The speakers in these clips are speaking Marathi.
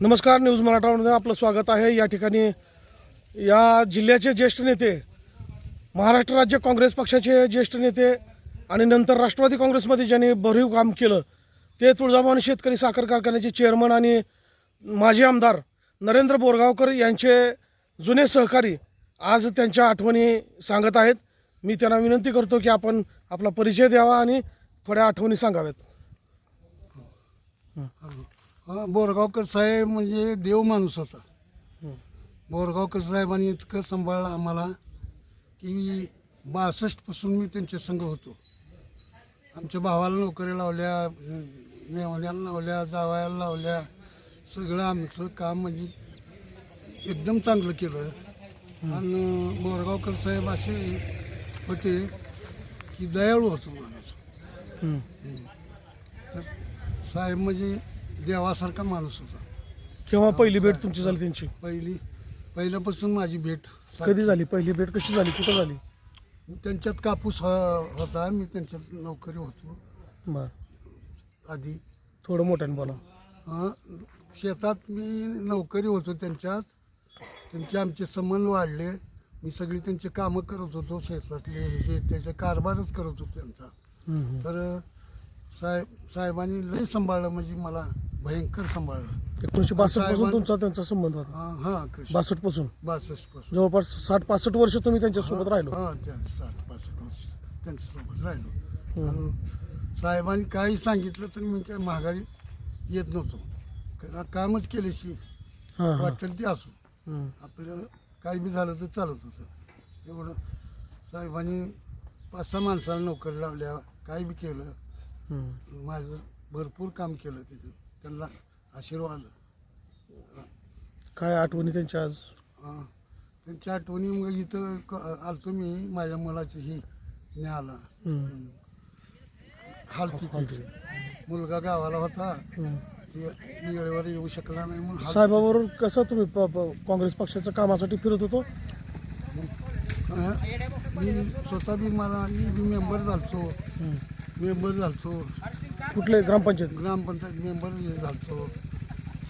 नमस्कार न्यूज मराठामध्ये आपलं स्वागत आहे. या ठिकाणी या जिल्ह्याचे ज्येष्ठ नेते महाराष्ट्र राज्य काँग्रेस पक्षाचे ज्येष्ठ नेते आणि नंतर राष्ट्रवादी काँग्रेसमध्ये ज्यांनी भरीव काम केलं ते तुळजाभवानी शेतकरी साखर कारखान्याचे चेअरमन आणि माजी आमदार नरेंद्र बोरगावकर यांचे जुने सहकारी आज त्यांच्या आठवणी सांगत आहेत. मी त्यांना विनंती करतो की आपण आपला परिचय द्यावा आणि थोड्या आठवणी सांगाव्यात. हा, बोरगावकर साहेब म्हणजे देव माणूस होता. बोरगावकर साहेबांनी इतकं सांभाळलं आम्हाला की बासष्टपासून मी त्यांच्या संघ होतो. आमच्या भावाला नोकरी लावल्या मेवण्याला लावल्या जावयाला लावल्या सगळं आमचं काम म्हणजे एकदम चांगलं केलं. आणि बोरगावकर साहेब असे होते की दयाळू होतो माणूस. साहेब म्हणजे देवासारखा माणूस होता. केव्हा पहिली भेट तुमची झाली त्यांची? पहिली पहिल्यापासून माझी भेट कधी झाली? पहिली भेट कशी झाली? कुठं झाली? त्यांच्यात कापूस ह- होता मी त्यांच्यात नोकरी होतो. बर. आधी. थोडं मोठ्याने बोला. अं, शेतात मी नोकरी होतो त्यांच्यात. त्यांचे आमचे संबंध वाढले. मी सगळी त्यांची कामं करत होतो शेतातले हे जे त्याचे कारभारच करत होतो त्यांचा. हम्म. तर साहेब साहेबांनी लय सांभाळलं म्हणजे मला. भयंकर सांभाळलं एकोणीसशे बासष्टपासून तुमचा त्यांचा संबंध होता. हां हां कृष्ण. बासष्टपासून. बासष्टपासून जवळपास साठ पासष्ट वर्ष तुम्ही त्यांच्यासोबत राहिलो. हा त्या साठ पासष्ट वर्ष त्यांच्यासोबत राहिलो. आणि साहेबांनी काही सांगितलं तर मी काय माघारी येत नव्हतो. का- कामच केल्याशी हां हां. वाटेल ते असो. हम्म. आपल्याला काही बी झालं तर चालत होतं. एवढं साहेबांनी पाच सहा माणसाला नोकरी लावल्या काही बी केलं. हम्म. माझं भरपूर काम केलं तिथे. त्यांना आशीर्वाद काय आठवणी त्यांच्या आज. त्यांच्या आठवणी मग इथं क- आलतो मी माझ्या मुलाची ही न्याला हम्म. हालती मुलगा गावाला होता हम्म. ते वेळेवर येऊ शकला नाही म्हणून हाल- साहेबाबरोबर कसं तुम्ही प- प- काँग्रेस पक्षाच्या कामासाठी फिरत होतो. मी स्वतः बी मला मी बी मेंबर झालतो हम्म. मेंबर झालतो. कुठले? ग्रामपंचायत? ग्रामपंचायत मेंबर झालतो.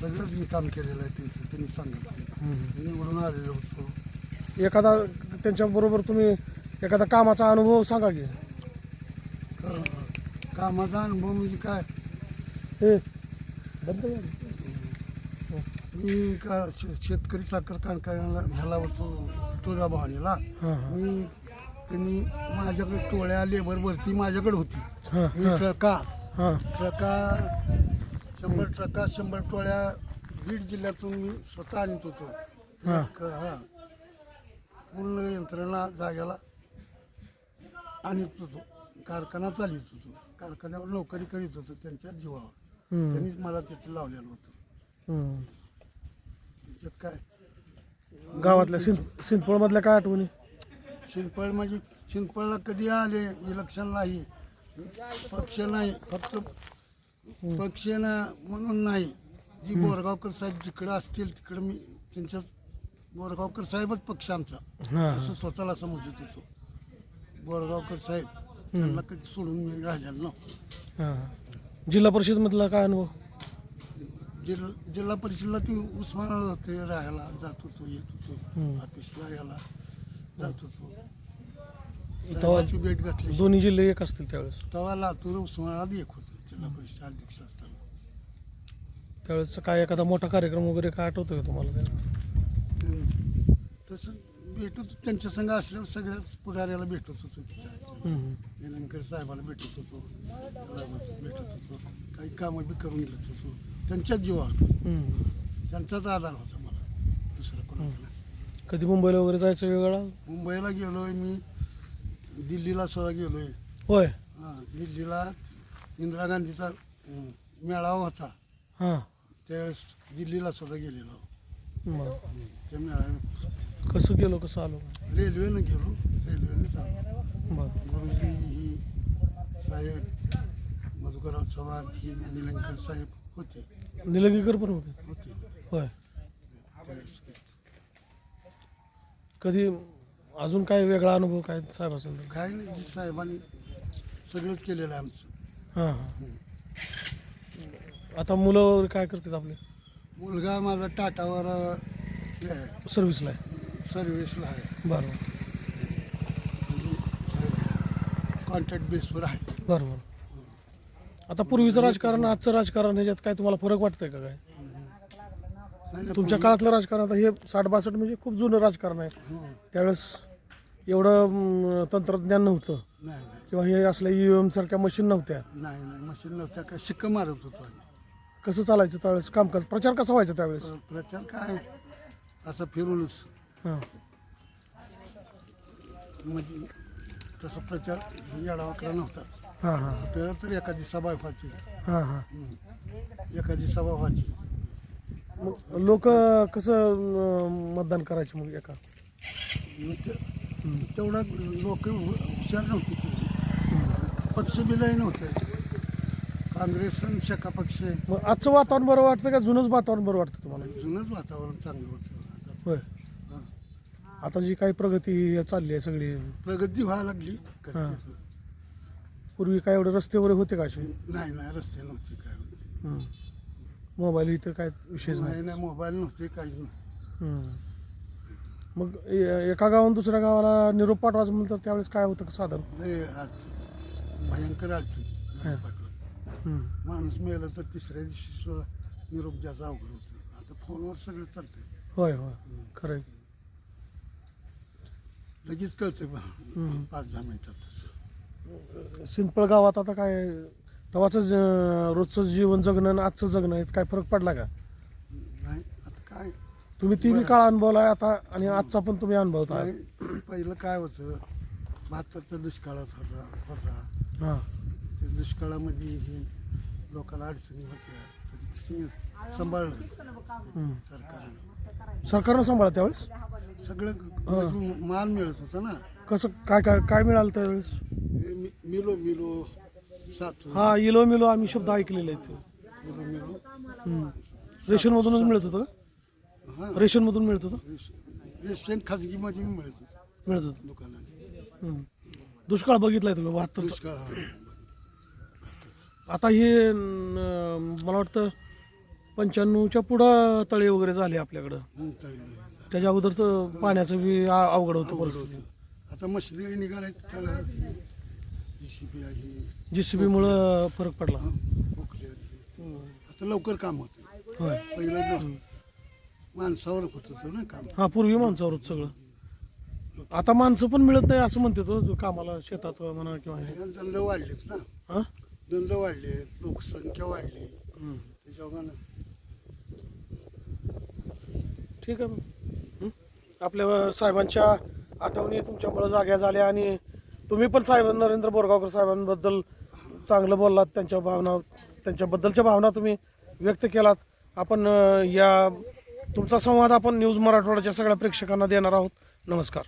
सगळंच मी काम केलेलं आहे त्यांचं त्यांनी सांगितलं. मी निवडून आलेलो होतो. एखादा त्यांच्या बरोबर तुम्ही एखादा कामाचा अनुभव सांगा की. का- कामाचा अनुभव म्हणजे काय? हे. बंद कर. मी का शे- शेतकरी साखर कारखान्याला ह्याला होतो तुळजा भवानीला हां हां. मी त्यांनी माझ्याकडे टोळ्या लेबर भरती माझ्याकडे होती. हां मी हां. ट्रका. हां. ट्रका शंभर ट्रका शंभर टोळ्या बीड जिल्ह्यातून मी स्वतः आणत होतो. हा. हा. पूर्ण यंत्रणा जाग्याला आणत होतो. कारखाना चालवत होतो. कारखान्यावर नोकरी करीत होतो त्यांच्या जीवावर. हम्म. त्यांनीच मला तिथे लावलेलं होतं. हम्म. त्याच्यात काय? गावातल्या सिं सिंदफळमधल्या काय आठवणी? शिंपळ म्हणजे शिंपळला कधी आले इलेक्शन नाही. पक्ष नाही फक्त पक्ष ना म्हणून नाही. जी बोरगावकर साहेब जिकडं असतील तिकडं मी त्यांच्या बोरगावकर साहेबच पक्ष आमचा. असं स्वतःला समजत होतो बोरगावकर साहेब त्यांना कधी सोडून मी राहिलेलो ना जिल्हा परिषदमधला काय अनुभव? जिल्हा जिल्हा परिषदला ती उस्मानाला होते राहायला जात होतो येत. होतो. ऑफिसला यायला जात होतो. तेव्हा साहेबाची भेट घातली दोन्ही जिल्हे एक असतील त्यावेळेस तेव्हा लातूर उस्मानाबाद एक होतं जिल्हा परिषद अध्यक्ष असताना त्यावेळेस काय एखादा मोठा कार्यक्रम वगैरे काय आठवतोय का तुम्हाला ते? तसं भेटत. त्यांच्या संघ असल्यावर सगळ्याच पुढाऱ्याला भेटत होतो तिच्या हम्म. साहेबाला भेटत होतो त्याला भेटत होतो काही कामं बी करून घेत होतो त्यांच्याच जीवावर हम्म. त्यांचाच आधार होता मला दुसरा कोणाचा नाही. कधी मुंबईला वगैरे जायचं वेगळा मुंबईला गेलोय मी दिल्लीला सुद्धा गेलोय. होय. हां दिल्लीला इंदिरा गांधीचा अं, मेळावा होता. हां. त्यावेळेस दिल्लीला सुद्धा गेलेलो. बरं. त्या मेळाव्यात. कसं गेलो कसं आलो? रेल्वेनं गेलो. रेल्वेनं चाललो. बरं. गुरुजी ही साहेब मधुकरराव चव्हाण ही निलंकर साहेब होते. निलंगेकर पण होते. होते. होय. त्यावेळेस कधी अजून काय वेगळा अनुभव काय साहेब असेल तर? काय नाही साहेबांनी सगळंच केलेलं आहे आमचं. हां हां. आता मुलं काय करतात आपले? मुलगा माझा टाटावर सर्व्हिसला आहे. सर्व्हिसला आहे. बरं कॉन्ट्रॅक्ट बेसवर आहे. बरं बरं. आता पूर्वीचं राजकारण आजचं राजकारण ह्याच्यात काय तुम्हाला फरक वाटतंय का काय? तुमच्या काळातलं राजकारण आता हे साठ बासष्ट म्हणजे खूप जुनं राजकारण आहे. हं. त्यावेळेस एवढं अं, तंत्रज्ञान नव्हतं. नाही नाही. किंवा हे असल्या ई एम सारख्या मशीन नव्हत्या. नाही नाही मशीन नव्हत्या. काय शिक्क मारत होतो आम्ही. कसं चालायचं त्यावेळेस? कामकाज? प्रचार कसा व्हायचा त्यावेळेस? प्र- प्रचार काय? असं फिरूनच. हां. म्हणजे तसा प्रचार येडावाकडा नव्हता. हां हां आपल्याला तर एखादी सभा व्हायची. हां हां. एखादी सभा व्हायची. लोक कसं अं, मतदान करायचे मग एका? तेवढा लोक हुशार नव्हती ती. पक्ष बिलही नव्हते. काँग्रेस आणि शका पक्ष. मग आजचं वातावरण बरं वाटतं का? जुनंच वातावरण बरं वाटतं तुम्हाला? जुनंच वातावरण चांगलं होतं. आता होय. हं. आता जी काही प्रगती चालली आहे सगळी. प्रगती व्हायला लागली. करते. पूर्वी काय एवढे रस्ते वगैरे होते का असे? नाही नाही रस्ते नव्हते काय होते. हं. मोबाईल इथं काय विषयच नाही नाही नाही मोबाईल नव्हते काहीच नव्हते. मग ए- एका गावाहून दुसऱ्या गावाला निरोप पाठवायचं म्हणलं तर त्यावेळेस काय होतं का साधन लय अडचणी भयंकर अडचणी. हं. माणूस मेला तर तिसऱ्या दिवशी सुद्धा निरोप द्यायचा अवघड होतं आता फोनवर सगळं चालतंय होय होय खरं आहे. लगेच कळतंय बा हं. पाच दहा मिनिटात सिंपळ गावात आता काय तेव्हाच रोजचं जीवन जगणं आणि आजचं जगणं यात काय फरक पडला का? नाही आता काय? तुम्ही तिन्ही काळ अनुभवलाय आता आणि आजचा पण तुम्ही अनुभवता नाही, पहिलं काय होतं बहात्तरच्या दुष्काळात होता होता. हां. त्या दुष्काळामध्ये हे लोकांना अडचणी होत्या तरी ते सांभाळलं. सरकारनं. सरकारनं सांभाळा त्यावेळेस? सगळं म्हणजे माल मिळत होता ना. कसं काय काय काय मिळालं त्यावेळेस? मि- मिलो मिलो. सातू हा इलो मिलो आम्ही शब्द ऐकलेले आहेत. हं. रेशनमधूनच मिळत होतं का? हां. रेशनमधून मिळत होतं? रेशन खाजगीमध्ये मिळत होतं. मिळत होतं. दुकानात. दुष्काळ बघितलाय तुम्ही बहात्तर दुष्काळ हा. आता हे अं, मला वाटतं पंच्याण्णवच्या पुढं तळे वगैरे झाले आपल्याकडं. तळी. त्याच्या अगोदर तर पाण्याचं बी आ- अवघड होतं परिस्थिती. आता मशिनरी निघालाय जीसीबी आहे जी सी बीमुळं फरक पडला. पोखले आता लवकर काम होते होय. पहिलं माणसावर होत होतं ना काम. हा पूर्वी माणसावर होतं सगळं. आता माणसं पण मिळत नाही असं म्हणते तो कामाला शेतात म्हणा किंवा हे. धंदे वाढलेत ना. हा? धंदे वाढलेत लोकसंख्या वाढली. हं. त्याच्यामुळे ठीक आहे मग. हं? आपल्या साहेबांच्या आठवणी तुमच्यामुळे जाग्या झाल्या आणि तुम्ही पण साहेब नरेंद्र बोरगावकर साहेबांबद्दल चांगलं बोललात त्यांच्या भावना त्यांच्याबद्दलच्या भावना तुम्ही व्यक्त केलात. आपण या तुमचा संवाद आपण न्यूज मराठवाड्याच्या सगळ्या प्रेक्षकांना देणार आहोत. नमस्कार.